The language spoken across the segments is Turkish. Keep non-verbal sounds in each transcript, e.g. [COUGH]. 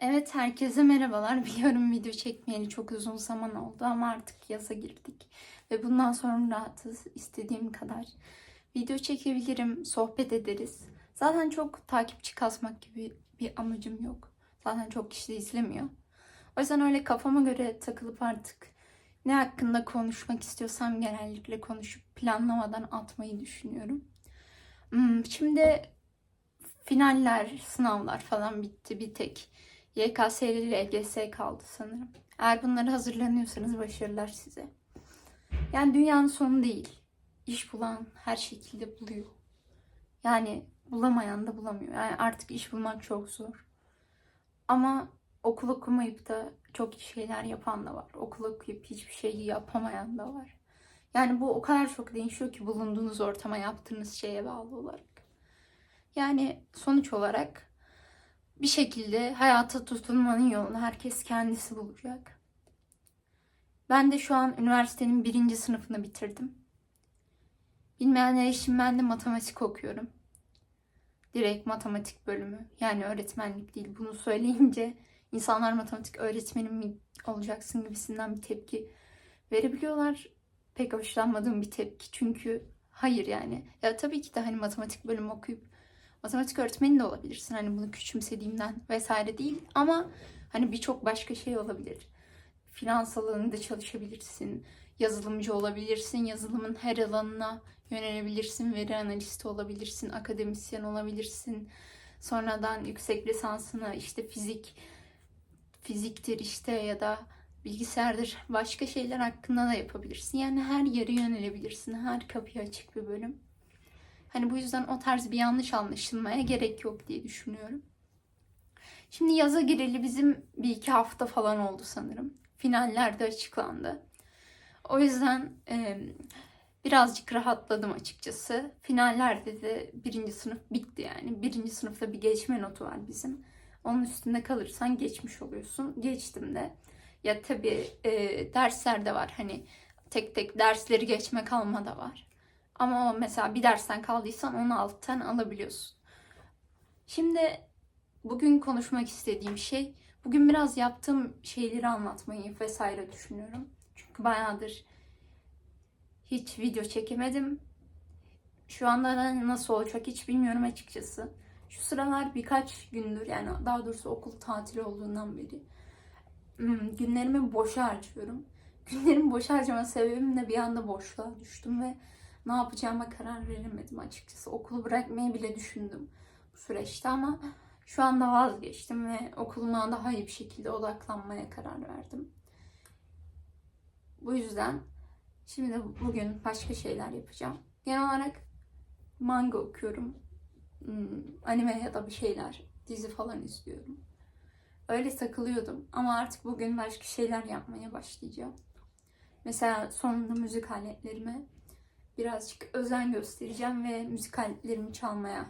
Evet herkese merhabalar. [LAUGHS] Biliyorum video çekmeyeli çok uzun zaman oldu ama artık yaza girdik. Ve bundan sonra rahatız. İstediğim kadar video çekebilirim, sohbet ederiz. Zaten çok takipçi kasmak gibi bir amacım yok. Zaten çok kişi izlemiyor. O yüzden öyle kafama göre takılıp artık ne hakkında konuşmak istiyorsam genellikle konuşup planlamadan atmayı düşünüyorum. Hmm, Şimdi finaller, sınavlar falan bitti bir tek. YKS ile LGS kaldı sanırım. Eğer bunlara hazırlanıyorsanız başarılar size. Yani dünyanın sonu değil. İş bulan her şekilde buluyor. Yani bulamayan da bulamıyor. Yani artık iş bulmak çok zor. Ama okul okumayıp da çok şeyler yapan da var. Okul okuyup hiçbir şeyi yapamayan da var. Yani bu o kadar çok değişiyor ki bulunduğunuz ortama yaptığınız şeye bağlı olarak. Yani sonuç olarak bir şekilde hayata tutunmanın yolunu herkes kendisi bulacak. Ben de şu an üniversitenin birinci sınıfını bitirdim. Bilmeyenler için ben de matematik okuyorum. Direkt matematik bölümü. Yani öğretmenlik değil. Bunu söyleyince insanlar matematik öğretmenim mi olacaksın gibisinden bir tepki verebiliyorlar. Pek hoşlanmadığım bir tepki. Çünkü hayır yani. Ya tabii ki de hani matematik bölümü okuyup matematik öğretmeni de olabilirsin. Hani bunu küçümsediğimden vesaire değil ama hani birçok başka şey olabilir. Finans alanında çalışabilirsin. Yazılımcı olabilirsin. Yazılımın her alanına yönelebilirsin. Veri analisti olabilirsin. Akademisyen olabilirsin. Sonradan yüksek lisansını işte fizik fiziktir işte ya da bilgisayardır başka şeyler hakkında da yapabilirsin. Yani her yere yönelebilirsin. Her kapıya açık bir bölüm. Hani bu yüzden o tarz bir yanlış anlaşılmaya gerek yok diye düşünüyorum. Şimdi yaza gireli bizim bir iki hafta falan oldu sanırım. Finaller de açıklandı. O yüzden e, birazcık rahatladım açıkçası. Finallerde de birinci sınıf bitti yani. Birinci sınıfta bir geçme notu var bizim. Onun üstünde kalırsan geçmiş oluyorsun. Geçtim de. Ya tabii e, dersler de var. Hani tek tek dersleri geçme kalma da var. Ama o mesela bir dersten kaldıysan onu alttan alabiliyorsun. Şimdi bugün konuşmak istediğim şey, bugün biraz yaptığım şeyleri anlatmayı vesaire düşünüyorum. Çünkü bayağıdır hiç video çekemedim. Şu anda da nasıl olacak hiç bilmiyorum açıkçası. Şu sıralar birkaç gündür yani daha doğrusu okul tatili olduğundan beri hmm, günlerimi boşa harcıyorum. Günlerimi boşa harcama sebebim de bir anda boşluğa düştüm ve ne yapacağıma karar veremedim açıkçası. Okulu bırakmayı bile düşündüm bu süreçte ama şu anda vazgeçtim ve okuluma daha iyi bir şekilde odaklanmaya karar verdim. Bu yüzden şimdi bugün başka şeyler yapacağım. Genel olarak manga okuyorum. Hmm, Anime ya da bir şeyler, dizi falan izliyorum. Öyle takılıyordum ama artık bugün başka şeyler yapmaya başlayacağım. Mesela sonunda müzik aletlerime birazcık özen göstereceğim ve müzik aletlerimi çalmaya.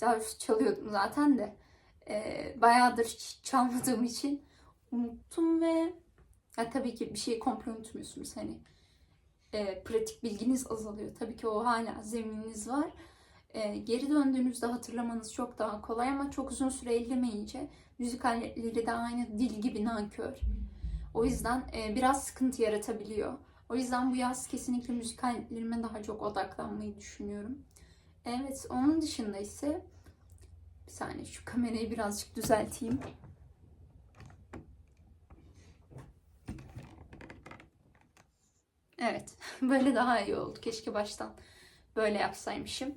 Daha doğrusu çalıyordum zaten de. E, bayağıdır çalmadığım için unuttum ve ya tabii ki bir şeyi komple unutmuyorsunuz. Hani e, pratik bilginiz azalıyor. Tabii ki o hala zemininiz var. E, geri döndüğünüzde hatırlamanız çok daha kolay ama çok uzun süre ellemeyince müzik aletleri de aynı dil gibi nankör. O yüzden e, biraz sıkıntı yaratabiliyor. O yüzden bu yaz kesinlikle müzik aletlerime daha çok odaklanmayı düşünüyorum. Evet, onun dışında ise bir saniye şu kamerayı birazcık düzelteyim. Evet, [LAUGHS] böyle daha iyi oldu. Keşke baştan böyle yapsaymışım.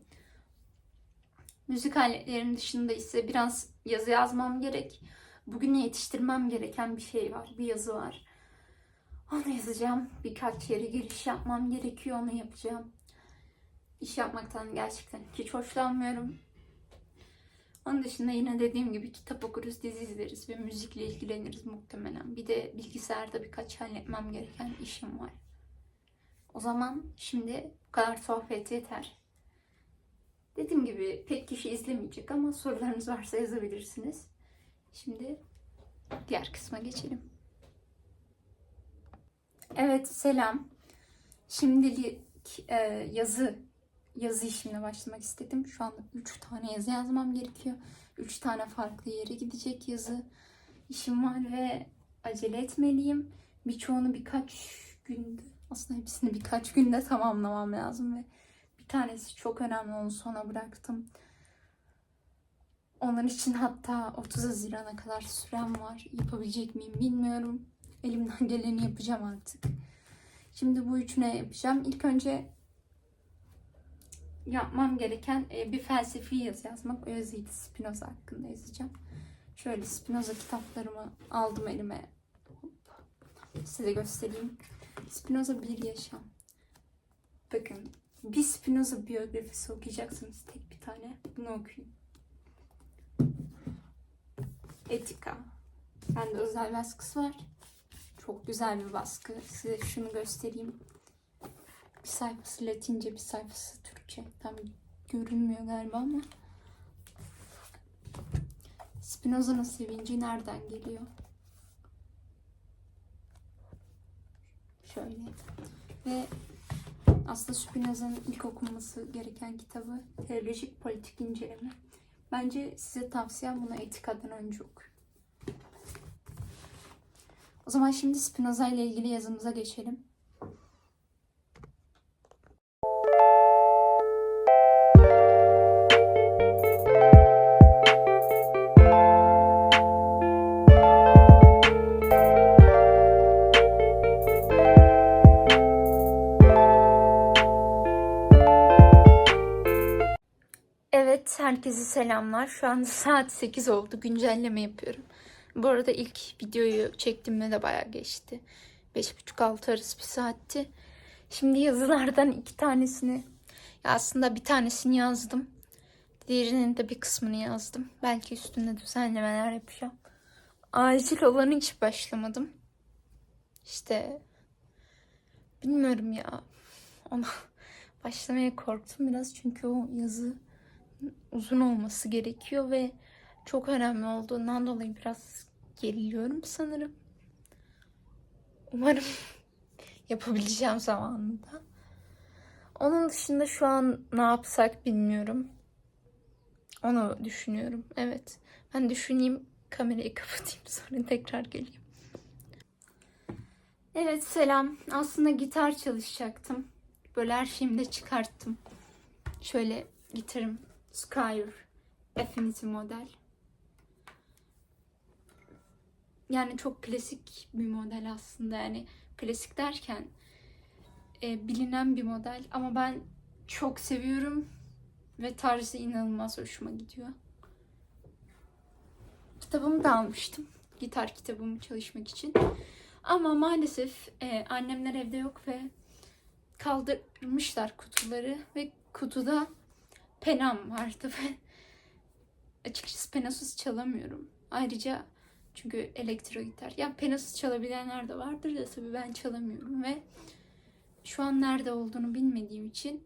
Müzik aletlerinin dışında ise biraz yazı yazmam gerek. Bugün yetiştirmem gereken bir şey var, bir yazı var. Onu yazacağım. Birkaç yere giriş yapmam gerekiyor. Onu yapacağım. İş yapmaktan gerçekten hiç hoşlanmıyorum. Onun dışında yine dediğim gibi kitap okuruz, dizi izleriz ve müzikle ilgileniriz muhtemelen. Bir de bilgisayarda birkaç halletmem gereken işim var. O zaman şimdi bu kadar sohbet yeter. Dediğim gibi pek kişi izlemeyecek ama sorularınız varsa yazabilirsiniz. Şimdi diğer kısma geçelim. Evet selam. Şimdilik e, yazı yazı işine başlamak istedim. Şu anda 3 tane yazı yazmam gerekiyor. 3 tane farklı yere gidecek yazı. işim var ve acele etmeliyim. Birçoğunu birkaç günde, aslında hepsini birkaç günde tamamlamam lazım ve bir tanesi çok önemli onu sona bıraktım. Onun için hatta 30 Haziran'a kadar sürem var. Yapabilecek miyim bilmiyorum. Elimden geleni yapacağım artık. Şimdi bu üçüne yapacağım. İlk önce yapmam gereken e, bir felsefi yazı yazmak. O da Spinoza hakkında yazacağım. Şöyle Spinoza kitaplarımı aldım elime. Size göstereyim. Spinoza bir yaşam. Bakın bir Spinoza biyografisi okuyacaksınız tek bir tane. Bunu okuyun. Etika. Bende özel baskısı var. Çok güzel bir baskı. Size şunu göstereyim. Bir sayfası Latince, bir sayfası Türkçe. Tam görünmüyor galiba ama. Spinoza'nın sevinci nereden geliyor? Şöyle. Ve aslında Spinoza'nın ilk okunması gereken kitabı Teolojik Politik İnceleme. Bence size tavsiyem bunu etikadan önce okuyun. O zaman şimdi Spinoza ile ilgili yazımıza geçelim. Herkese selamlar. Şu anda saat 8 oldu. Güncelleme yapıyorum. Bu arada ilk videoyu çektiğimde de bayağı geçti. 5.30-6 arası bir saatti. Şimdi yazılardan iki tanesini, ya aslında bir tanesini yazdım. Diğerinin de bir kısmını yazdım. Belki üstünde düzenlemeler yapacağım. Acil olanı hiç başlamadım. İşte bilmiyorum ya. Ona başlamaya korktum biraz çünkü o yazı uzun olması gerekiyor ve çok önemli olduğundan dolayı biraz geriliyorum sanırım. Umarım [LAUGHS] yapabileceğim zamanında. Onun dışında şu an ne yapsak bilmiyorum. Onu düşünüyorum. Evet. Ben düşüneyim, kamerayı [LAUGHS] kapatayım sonra tekrar geleyim. Evet selam. Aslında gitar çalışacaktım. Böyle her şeyimi de çıkarttım. Şöyle gitarım Skyr Affinity model. Yani çok klasik bir model aslında. Yani klasik derken e, bilinen bir model ama ben çok seviyorum ve tarzı inanılmaz hoşuma gidiyor. Kitabımı da almıştım. Gitar kitabımı çalışmak için. Ama maalesef e, annemler evde yok ve kaldırmışlar kutuları ve kutuda penam vardı [LAUGHS] ve açıkçası penasız çalamıyorum. Ayrıca çünkü elektro gitar. Ya penasız çalabilenler de vardır da tabii ben çalamıyorum ve şu an nerede olduğunu bilmediğim için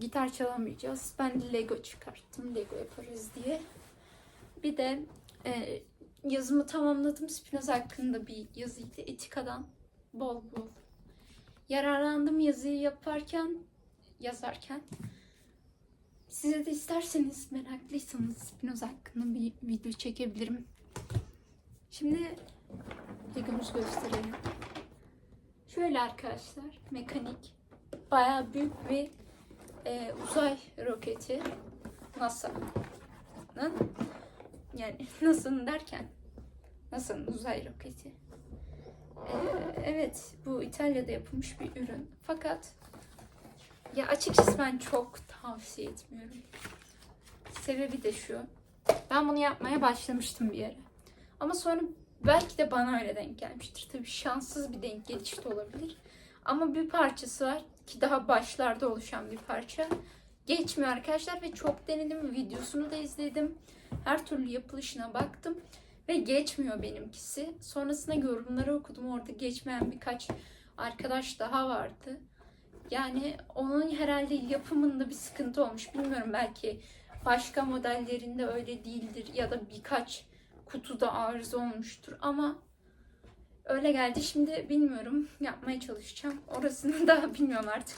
gitar çalamayacağız. Ben Lego çıkarttım. Lego yaparız diye. Bir de e, yazımı tamamladım. Spinoza hakkında bir yazıydı. Etikadan bol bol yararlandım yazıyı yaparken, yazarken. Size de isterseniz meraklıysanız Spinoza hakkında bir video çekebilirim. Şimdi Legomuzu gösterelim. Şöyle arkadaşlar mekanik bayağı büyük bir e, uzay roketi NASA'nın yani [LAUGHS] NASA'nın derken NASA'nın uzay roketi. Ee, evet bu İtalya'da yapılmış bir ürün. Fakat ya açıkçası ben çok tavsiye etmiyorum. Sebebi de şu. Ben bunu yapmaya başlamıştım bir yere. Ama sonra belki de bana öyle denk gelmiştir. Tabii şanssız bir denk geliş de olabilir. Ama bir parçası var ki daha başlarda oluşan bir parça. Geçmiyor arkadaşlar ve çok denedim. Videosunu da izledim. Her türlü yapılışına baktım. Ve geçmiyor benimkisi. Sonrasında yorumları okudum. Orada geçmeyen birkaç arkadaş daha vardı. Yani onun herhalde yapımında bir sıkıntı olmuş. Bilmiyorum belki başka modellerinde öyle değildir ya da birkaç kutuda arıza olmuştur ama öyle geldi. Şimdi bilmiyorum yapmaya çalışacağım. Orasını da [LAUGHS] bilmiyorum artık.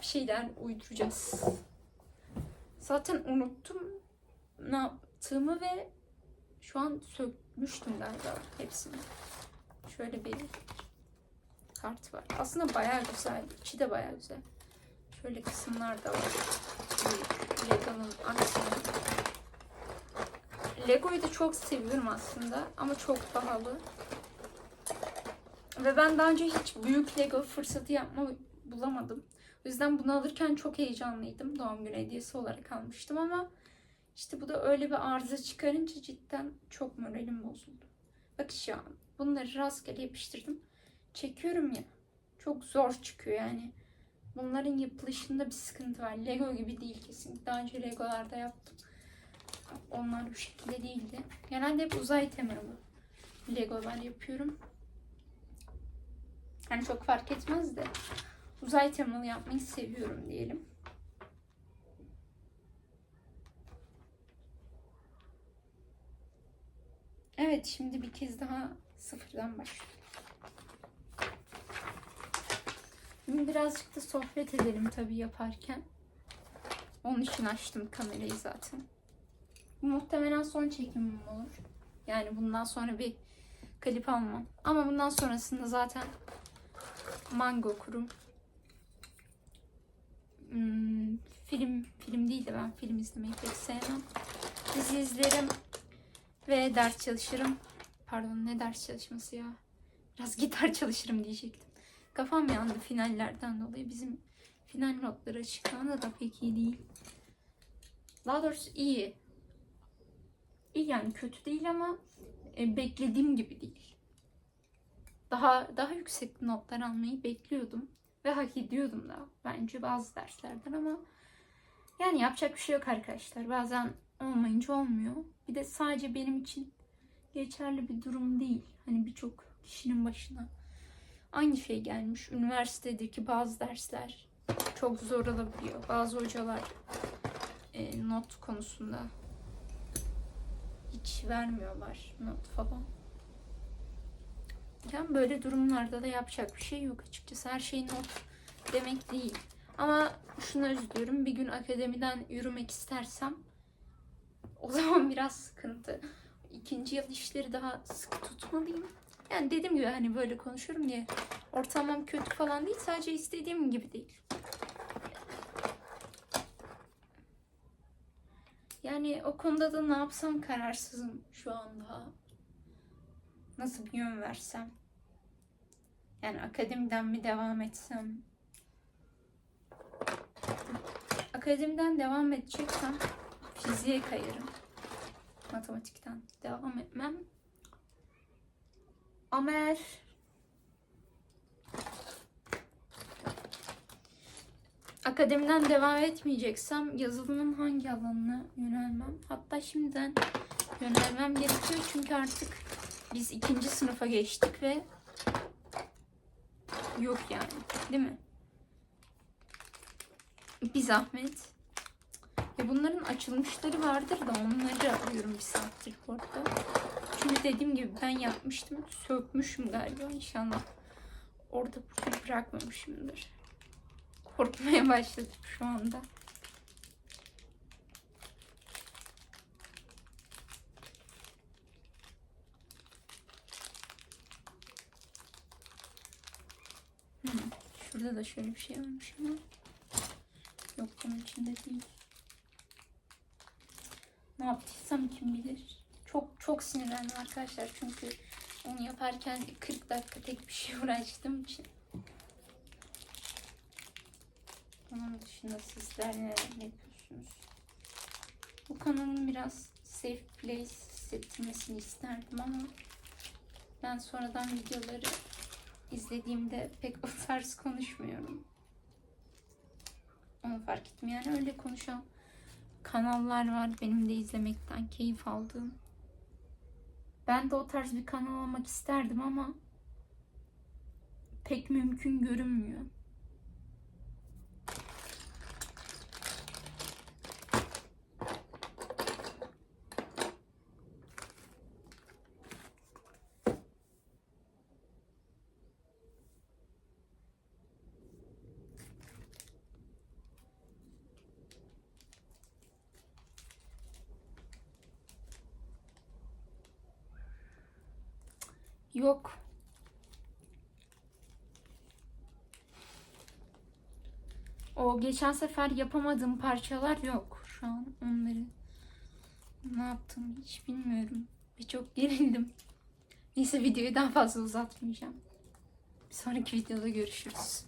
Bir şeyler uyduracağız. Zaten unuttum ne yaptığımı ve Şu an sökmüştüm galiba hepsini. Şöyle bir kart var. Aslında bayağı güzel. İçi de bayağı güzel. Şöyle kısımlar da var. Lego'nun aksine. Lego'yu da çok seviyorum aslında ama çok pahalı. Ve ben daha önce hiç büyük Lego fırsatı yapma bulamadım. O yüzden bunu alırken çok heyecanlıydım. Doğum günü hediyesi olarak almıştım ama işte bu da öyle bir arıza çıkarınca cidden çok moralim bozuldu. Bak şu an bunları rastgele yapıştırdım. Çekiyorum ya. Çok zor çıkıyor yani. Bunların yapılışında bir sıkıntı var. Lego gibi değil kesinlikle. Daha önce Legolarda yaptım. Onlar bu şekilde değildi. Genelde hep uzay temalı Legolar yapıyorum. Yani çok fark etmez de uzay temalı yapmayı seviyorum diyelim. Evet şimdi bir kez daha sıfırdan başlıyorum. Birazcık da sohbet edelim tabii yaparken. Onun için açtım kamerayı zaten. Bu muhtemelen son çekimim olur. Yani bundan sonra bir klip almam. Ama bundan sonrasında zaten manga okurum. Hmm, film film değil de ben film izlemeyi pek sevmem. Dizi izlerim ve ders çalışırım. Pardon ne ders çalışması ya? Biraz [LAUGHS] gitar çalışırım diyecektim. Kafam yandı finallerden dolayı. Bizim final notları açıklandı da pek iyi değil. Daha doğrusu iyi. İyi yani kötü değil ama e, beklediğim gibi değil. Daha daha yüksek notlar almayı bekliyordum ve hak ediyordum da bence bazı derslerden ama yani yapacak bir şey yok arkadaşlar. Bazen olmayınca olmuyor. Bir de sadece benim için geçerli bir durum değil. Hani birçok kişinin başına aynı şey gelmiş. Üniversitedeki bazı dersler çok zor olabiliyor. Bazı hocalar e, not konusunda hiç vermiyorlar not falan. Yani böyle durumlarda da yapacak bir şey yok açıkçası. Her şey not demek değil. Ama şunu üzülüyorum. Bir gün akademiden yürümek istersem o [LAUGHS] zaman biraz sıkıntı. İkinci yıl işleri daha sıkı tutmalıyım. Yani dediğim gibi hani böyle konuşuyorum diye ortamım kötü falan değil. Sadece istediğim gibi değil. Yani o konuda da ne yapsam kararsızım şu anda. Nasıl bir yön versem? Yani akademiden mi devam etsem? Akademiden devam edeceksem fiziğe kayarım. Matematikten devam etmem. Ama eğer akademiden devam etmeyeceksem yazılımın hangi alanına yönelmem? Hatta şimdiden yönelmem gerekiyor çünkü artık biz ikinci sınıfa geçtik ve yok yani değil mi? Bir zahmet. Ya bunların açılmışları vardır da onları arıyorum bir saattir orada. Çünkü dediğim gibi ben yapmıştım. Sökmüşüm galiba inşallah. Orada bırakmamışımdır. Korkmaya başladım şu anda. Hmm, Şurada da şöyle bir şey varmış ama yok bunun içinde değil. Ne yaptıysam kim bilir. Çok çok sinirlendim arkadaşlar çünkü onu yaparken 40 dakika tek bir şey [LAUGHS] uğraştığım için. Onun dışında sizler neler yapıyorsunuz? Bu kanalın biraz safe place hissettirmesini isterdim ama ben sonradan videoları izlediğimde pek o tarz konuşmuyorum. Onu fark ettim. Yani öyle konuşan kanallar var benim de izlemekten keyif aldığım. Ben de o tarz bir kanal olmak isterdim ama pek mümkün görünmüyor. Yok. O geçen sefer yapamadığım parçalar yok. Şu an onları ne yaptım hiç bilmiyorum. Ve çok gerildim. Neyse videoyu daha fazla uzatmayacağım. Bir sonraki videoda görüşürüz.